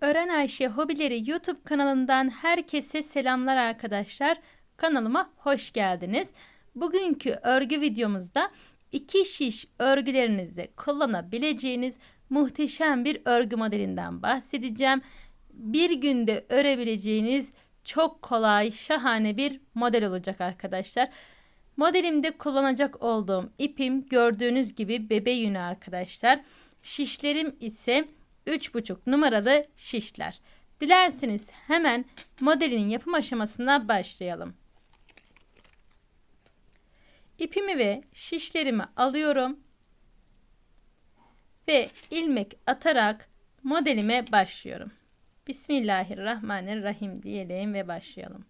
Öğren Ayşe Hobileri YouTube kanalından herkese selamlar arkadaşlar. Kanalıma hoş geldiniz. Bugünkü örgü videomuzda iki şiş örgülerinizde kullanabileceğiniz muhteşem bir örgü modelinden bahsedeceğim. Bir günde örebileceğiniz çok kolay, şahane bir model olacak arkadaşlar. Modelimde kullanacak olduğum ipim gördüğünüz gibi bebe yünü arkadaşlar. Şişlerim ise 3,5 numaralı şişler. Dilerseniz hemen modelin yapım aşamasına başlayalım. İpimi ve şişlerimi alıyorum ve ilmek atarak modelime başlıyorum. Bismillahirrahmanirrahim diyelim ve başlayalım.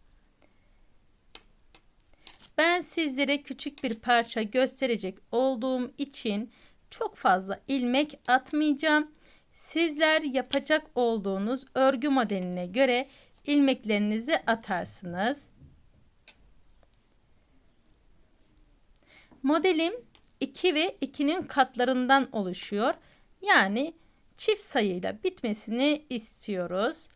Ben sizlere küçük bir parça gösterecek olduğum için çok fazla ilmek atmayacağım. Sizler yapacak olduğunuz örgü modeline göre ilmeklerinizi atarsınız. Modelim 2 ve 2'nin katlarından oluşuyor. Yani çift sayıyla bitmesini istiyoruz.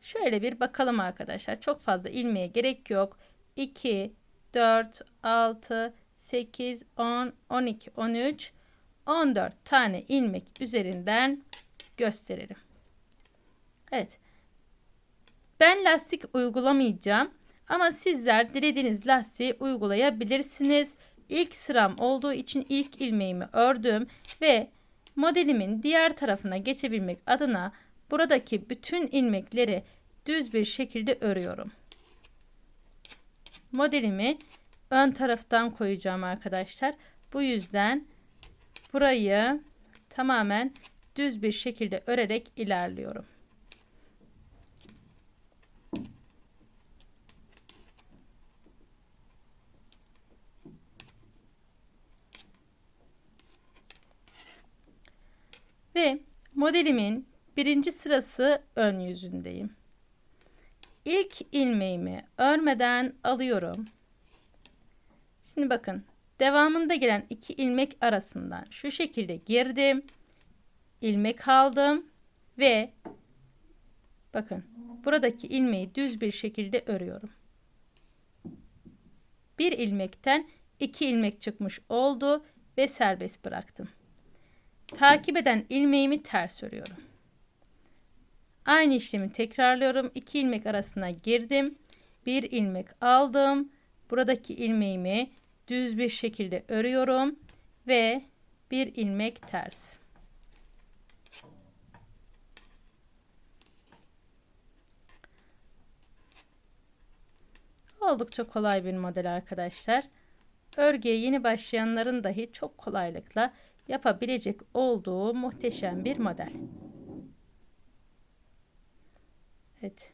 Şöyle bir bakalım arkadaşlar. Çok fazla ilmeğe gerek yok. 2, 4, 6, 8, 10, 12, 13, 14 tane ilmek üzerinden gösterelim. Evet. Ben lastik uygulamayacağım. Ama sizler dilediğiniz lastiği uygulayabilirsiniz. İlk sıram olduğu için ilk ilmeğimi ördüm ve modelimin diğer tarafına geçebilmek adına buradaki bütün ilmekleri düz bir şekilde örüyorum. Modelimi ön taraftan koyacağım arkadaşlar. Bu yüzden burayı tamamen düz bir şekilde örerek ilerliyorum. Ve modelimin birinci sırası ön yüzündeyim. İlk ilmeğimi örmeden alıyorum. Şimdi bakın devamında gelen iki ilmek arasından şu şekilde girdim. ilmek aldım ve bakın buradaki ilmeği düz bir şekilde örüyorum. Bir ilmekten iki ilmek çıkmış oldu ve serbest bıraktım. Takip eden ilmeğimi ters örüyorum. Aynı işlemi tekrarlıyorum. İki ilmek arasına girdim. Bir ilmek aldım. Buradaki ilmeğimi düz bir şekilde örüyorum ve bir ilmek ters. Oldukça kolay bir model arkadaşlar. Örgüye yeni başlayanların dahi çok kolaylıkla yapabilecek olduğu muhteşem bir model. Evet.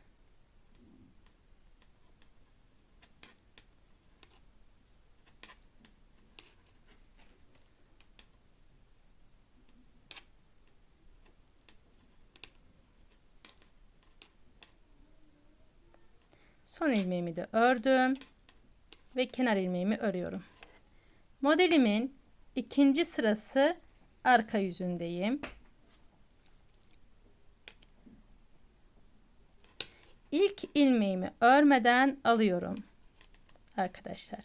Son ilmeğimi de ördüm ve kenar ilmeğimi örüyorum. Modelimin ikinci sırası arka yüzündeyim. İlk ilmeğimi örmeden alıyorum. Arkadaşlar.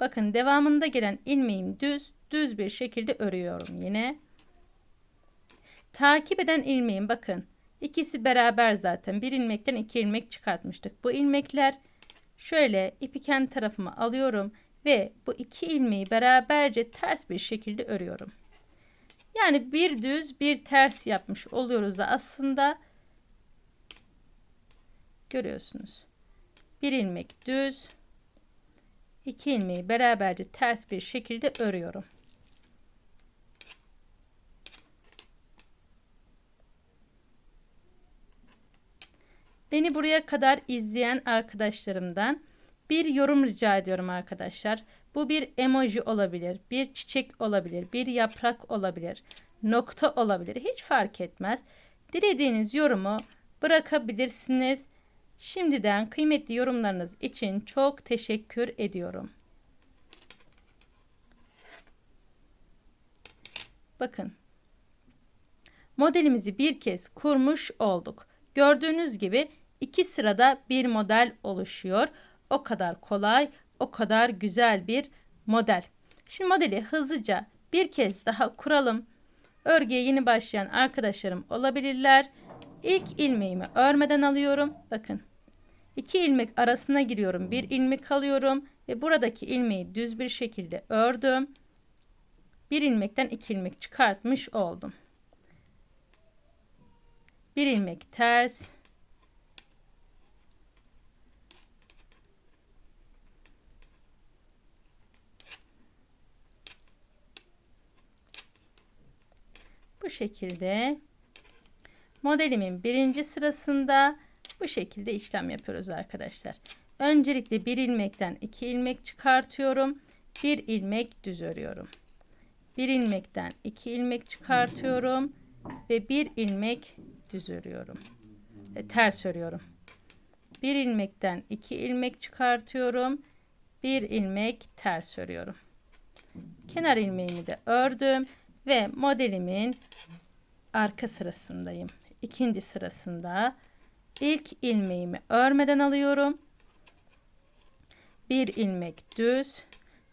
Bakın devamında gelen ilmeğim düz, düz bir şekilde örüyorum yine. Takip eden ilmeğim bakın. İkisi beraber zaten. Bir ilmekten iki ilmek çıkartmıştık. Bu ilmekler şöyle ipi kendi tarafıma alıyorum ve bu iki ilmeği beraberce ters bir şekilde örüyorum. Yani bir düz bir ters yapmış oluyoruz da aslında görüyorsunuz. Bir ilmek düz, iki ilmeği beraberce ters bir şekilde örüyorum. Beni buraya kadar izleyen arkadaşlarımdan bir yorum rica ediyorum arkadaşlar. Bu bir emoji olabilir, bir çiçek olabilir, bir yaprak olabilir, nokta olabilir. Hiç fark etmez. Dilediğiniz yorumu bırakabilirsiniz. Şimdiden kıymetli yorumlarınız için çok teşekkür ediyorum. Bakın. modelimizi bir kez kurmuş olduk. Gördüğünüz gibi iki sırada bir model oluşuyor. O kadar kolay, o kadar güzel bir model. Şimdi modeli hızlıca bir kez daha kuralım. Örgüye yeni başlayan arkadaşlarım olabilirler. İlk ilmeğimi örmeden alıyorum. Bakın. iki ilmek arasına giriyorum. Bir ilmek alıyorum ve buradaki ilmeği düz bir şekilde ördüm. Bir ilmekten iki ilmek çıkartmış oldum. Bir ilmek ters. Bu şekilde modelimin birinci sırasında bu şekilde işlem yapıyoruz arkadaşlar. Öncelikle bir ilmekten iki ilmek çıkartıyorum. Bir ilmek düz örüyorum. Bir ilmekten iki ilmek çıkartıyorum ve bir ilmek düz örüyorum. E, ters örüyorum. Bir ilmekten iki ilmek çıkartıyorum. Bir ilmek ters örüyorum. Kenar ilmeğimi de ördüm ve modelimin arka sırasındayım. İkinci sırasında ilk ilmeğimi örmeden alıyorum. Bir ilmek düz.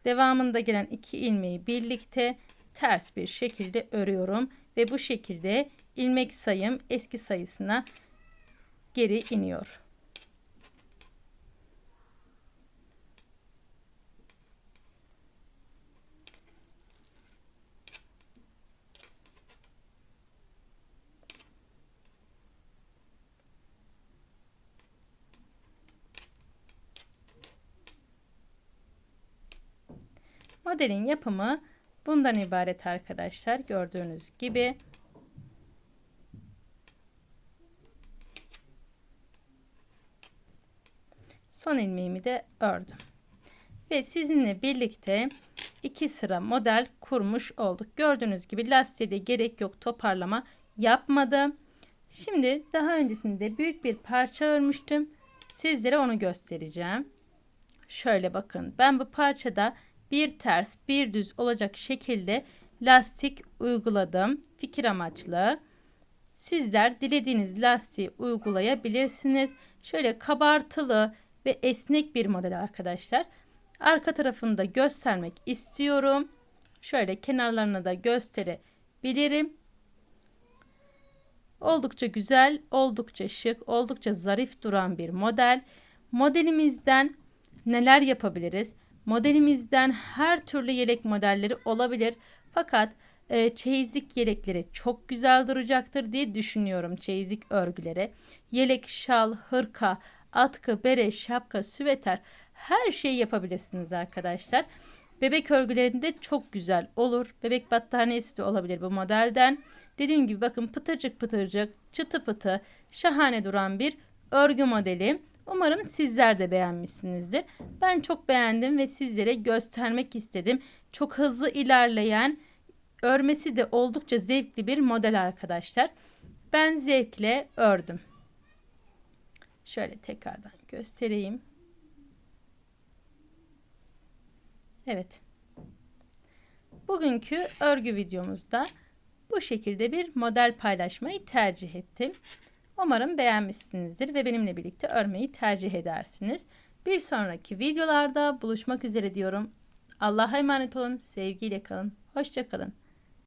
Devamında gelen iki ilmeği birlikte ters bir şekilde örüyorum ve bu şekilde ilmek sayım eski sayısına geri iniyor. Modelin yapımı bundan ibaret arkadaşlar. Gördüğünüz gibi. Son ilmeğimi de ördüm. Ve sizinle birlikte iki sıra model kurmuş olduk. Gördüğünüz gibi lastiğe de gerek yok toparlama yapmadım. Şimdi daha öncesinde büyük bir parça örmüştüm. Sizlere onu göstereceğim. Şöyle bakın ben bu parçada bir ters bir düz olacak şekilde lastik uyguladım. Fikir amaçlı. Sizler dilediğiniz lastiği uygulayabilirsiniz. Şöyle kabartılı ve esnek bir model arkadaşlar. Arka tarafını da göstermek istiyorum. Şöyle kenarlarını da gösterebilirim. Oldukça güzel, oldukça şık, oldukça zarif duran bir model. Modelimizden neler yapabiliriz? Modelimizden her türlü yelek modelleri olabilir. Fakat e, çeyizlik yelekleri çok güzel duracaktır diye düşünüyorum çeyizlik örgüleri. Yelek, şal, hırka, atkı, bere, şapka, süveter her şeyi yapabilirsiniz arkadaşlar. Bebek örgülerinde çok güzel olur. Bebek battaniyesi de olabilir bu modelden. Dediğim gibi bakın pıtırcık pıtırcık, çıtı pıtı, şahane duran bir örgü modeli. Umarım sizler de beğenmişsinizdir. Ben çok beğendim ve sizlere göstermek istedim. Çok hızlı ilerleyen, örmesi de oldukça zevkli bir model arkadaşlar. Ben zevkle ördüm. Şöyle tekrardan göstereyim. Evet. Bugünkü örgü videomuzda bu şekilde bir model paylaşmayı tercih ettim. Umarım beğenmişsinizdir ve benimle birlikte örmeyi tercih edersiniz. Bir sonraki videolarda buluşmak üzere diyorum. Allah'a emanet olun, sevgiyle kalın, hoşçakalın.